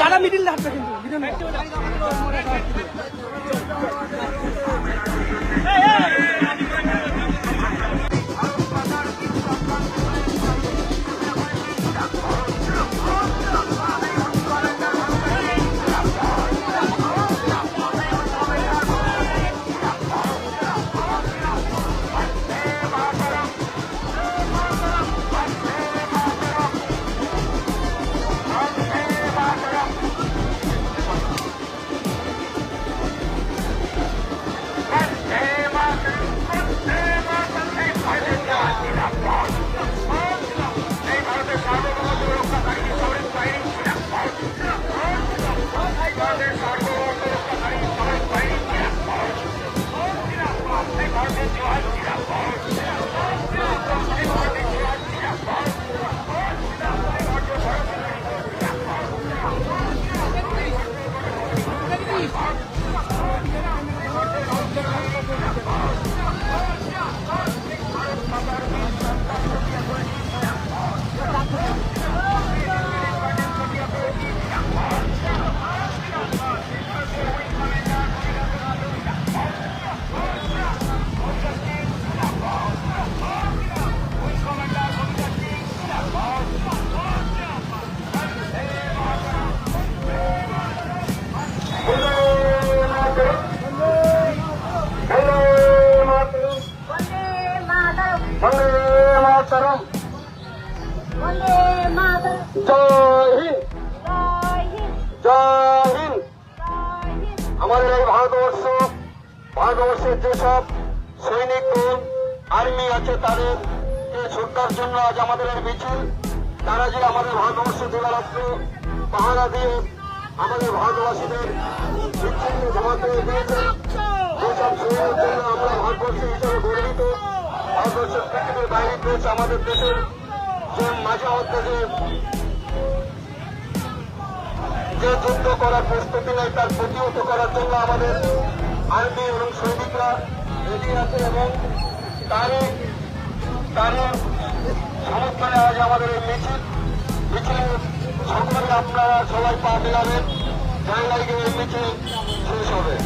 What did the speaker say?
দাদা মিডিল হাঁটবে কিন্তু বন্দে মাতরম বন্দে মাতরম জয় হিন্দ জয় হিন্দ জয় হিন্দ জয় হিন্দ আমাদের এই ভারতবর্ষ ভারতবর্ষের যেসব সৈনিকগণ আর্মি আছে তাদের শ্রদ্ধার জন্য আজ আমাদের এই মিছিল তারা যে আমাদের ভারতবর্ষ দিবারাত্র পাহারা দিয়ে আমাদের ভারতবাসীদের বিচ্ছিন্ন জমাতে দিয়েছেন যেসব সৈন্যের জন্য আমরা ভারতবর্ষ হিসেবে গর্বিত পৃথিবীর বাইরে আমাদের দেশের যে মাঝে মধ্যে যে যুদ্ধ করার প্রস্তুতি নেয়, তার প্রতিহত করার জন্য আমাদের আর্মি এবং সৈনিকরা রেডি আছে এবং তারই তারই সমর্থনে আজ আমাদের এই মিছিল, মিছিলে সকলে আপনারা সবাই পা মেলাবেন। জায়গায় গিয়ে এই মিছিল শেষ হবে।